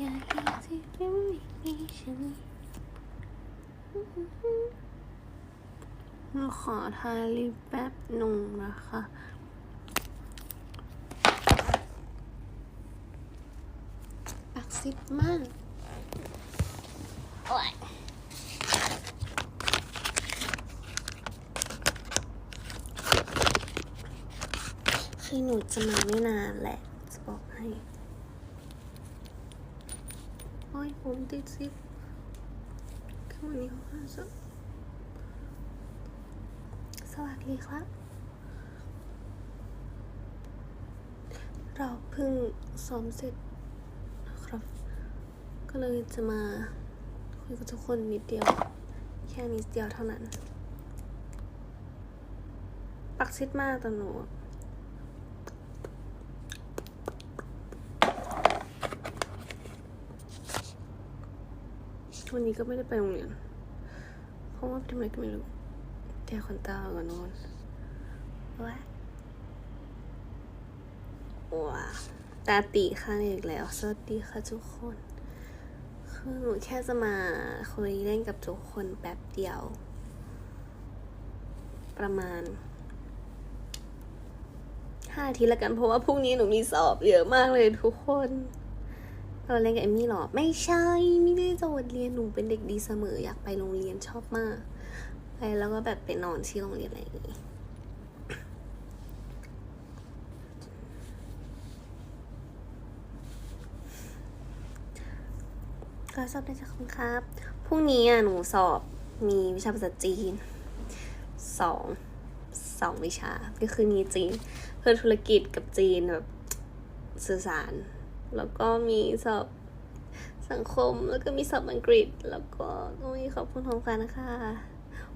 อยากเห็นที่ไม่มีฉันขอทาลิปแป๊บหนุ่งนะคะปักซิบมากโอ้ยคือหนูจะมาไม่นานแหละ จะบอกให้ โอ้ยผมติดซิปคือวันนี้เขาห้าสุดสวัสดีครับ เราเพิ่งซ้อมเสร็จนะครับ ก็เลยจะมาคุยกับทุกคนนิดเดียว แค่นิดเดียวเท่านั้น ปักซิดมากแต่หนู วันนี้ก็ไม่ได้ไปโรงเรียน เพราะว่าไปทำอะไรก็ไม่รู้แต่ขนตาก่อนนอนว้าว้าตาตีค่ะอีกแล้ว สวัสดีค่ะทุกคน คือหนูแค่จะมาคุยเล่นกับทุกคนแป๊บเดียว ประมาณห้านาทีละกันเพราะว่าพรุ่งนี้หนูมีสอบเยอะมากเลยทุกคน เราเล่นกับเอมมี่หรอ ไม่ใช่ไม่ได้จะวันเรียนหนูเป็นเด็กดีเสมออยากไปโรงเรียนชอบมากไปแล้วก็แบบไปนอนที่โรงเรียนอะไรอย่างงี้ก็สอบได้จากคุณครับ พรุ่งนี้อะหนูสอบมีวิชาภาษาจีนสองสองวิชา ก็คือมีจีน เพื่อธุรกิจกับจีนแบบสื่อสาร แล้วก็มีสอบสังคม แล้วก็มีสอบอังกฤษ แล้วก็ต้องมีขอบคุณของขวัญนะคะ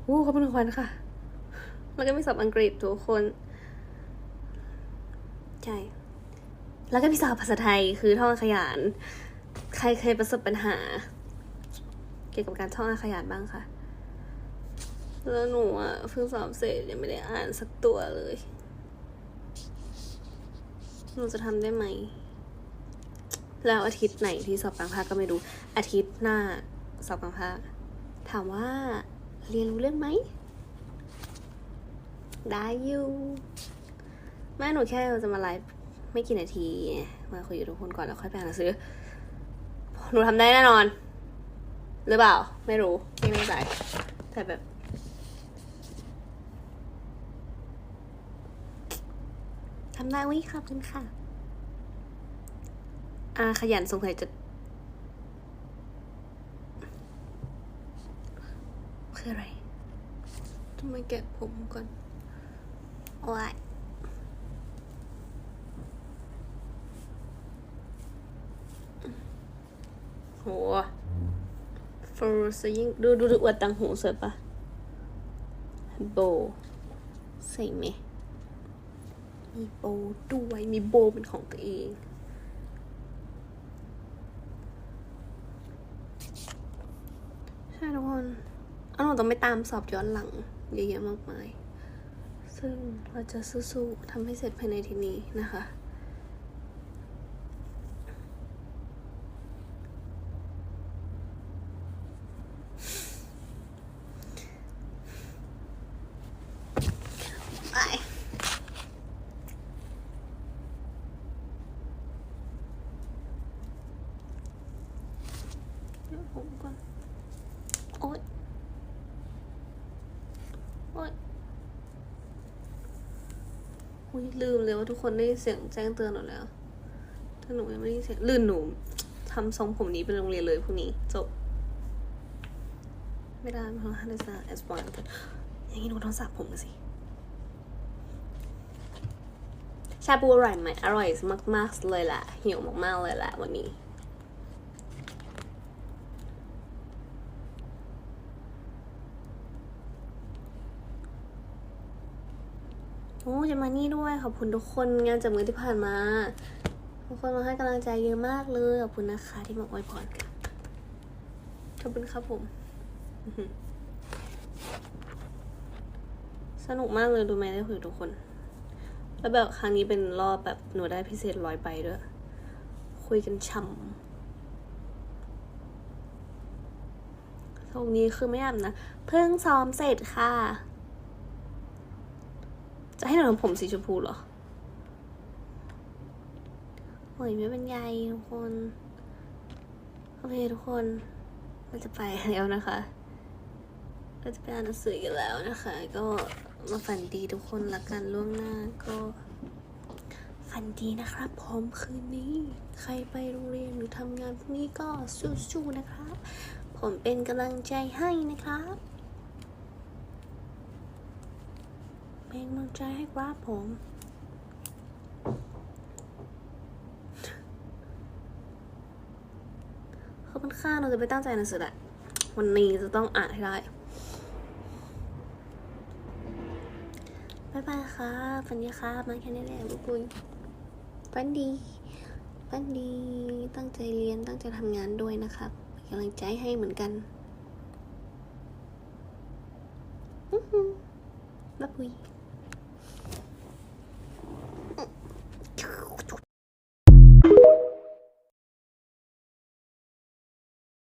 อู้ขอบคุณของขวัญค่ะ แล้วก็มีสอบอังกฤษทุกคนใช่แล้วก็มีสอบภาษาไทยคือท่องขยาน ใครเคยประสบปัญหา เกี่ยวกับการท่องอาขยานบ้างคะแล้วหนูอะเพิ่งสอบเสร็จยังไม่ได้อ่านสักตัวเลย หนูจะทำได้ไหม แล้วอาทิตย์ไหนที่สอบกลางภาคก็ไม่รู้ อาทิตย์หน้าสอบกลางภาคถามว่าเรียนรู้เรื่องไหม ได้อยู่แม่หนูแค่จะมาไลฟ์ไม่กี่นาที มาคุยกับทุกคนก่อนแล้วค่อยไปอ่านหนังสือ หนูทำได้แน่นอน หรือเปล่า ไม่รู้ ไม่แน่ใจ แต่แบบทำได้วิขอบคุณค่ะ อาขยันสงสัยจะคืออะไรทำไมแกะผมก่อนโอ้ยโหฟลูสยิ่งดูดูดูอวดตังหูสวยปะโบใส่ไหมมีโบด้วยมีโบเป็นของตัวเอง ช่ทุกคนเอาหนูต้องไปตามสอบย้อนหลังเยอะแยะมากมาย ซึ่งเราจะสู้ๆทำให้เสร็จภายในทีนี้นะคะไป เดี๋ยวผมก่อนโอ๊ย โอ๊ย อุ้ยลืมเลยว่าทุกคนได้เสียงแจ้งเตือนหนูแล้ว ถ้าหนูยังไม่ได้เสียงลื่นหนูทำทรงผมนี้เป็นโรงเรียนเลยพรุ่งนี้จบ ไม่ได้เพราะฮันเดซ่าเอสปอนอย่างนี้หนูต้องสระผมสิ ชาบูอร่อยไหมอร่อยมากๆเลยแหละหิวมากๆเลยแหละวันนี้ โอ้จะมานี่ด้วยขอบคุณทุกคนงานจับมือที่ผ่านมา ทุกคนมาให้กำลังใจเยอะมากเลยขอบคุณนะคะ ที่มาอวยพรกันขอบคุณครับผมสนุกมากเลยดูไหมได้คุยทุกคน แล้วแบบครั้งนี้เป็นรอบแบบหนูได้พิเศษร้อยไปด้วย คุยกันฉ่ำตรงนี้คือไม่อาบนะ เพิ่งซ้อมเสร็จค่ะ จะให้หนูทำผมสีชมพูเหรอโอ้ยไม่เป็นไรทุกคน โอเคทุกคนเราจะไปแล้วนะคะเราจะไปอ่านหนังสือกันแล้วนะคะ ก็มาฝันดีทุกคนละกันล่วงหน้าก็ฝันดีนะครับผมคืนนี้ ใครไปโรงเรียนหรือทำงานพรุ่งนี้ก็สู้ๆนะครับ ผมเป็นกำลังใจให้นะครับ เป็นกำลังใจให้ครับผม ขอบคุณค่ะเราจะไปตั้งใจหนังสือแหละวันนี้จะต้องอ่านให้ได้บายบายค่ะฝันดีค่ะมาแค่นี้แหละบุกุยฝันดีฝันดี ตั้งใจเรียน ตั้งใจทำงานด้วยนะครับกำลังใจให้เหมือนกันอือบ๊ายบาย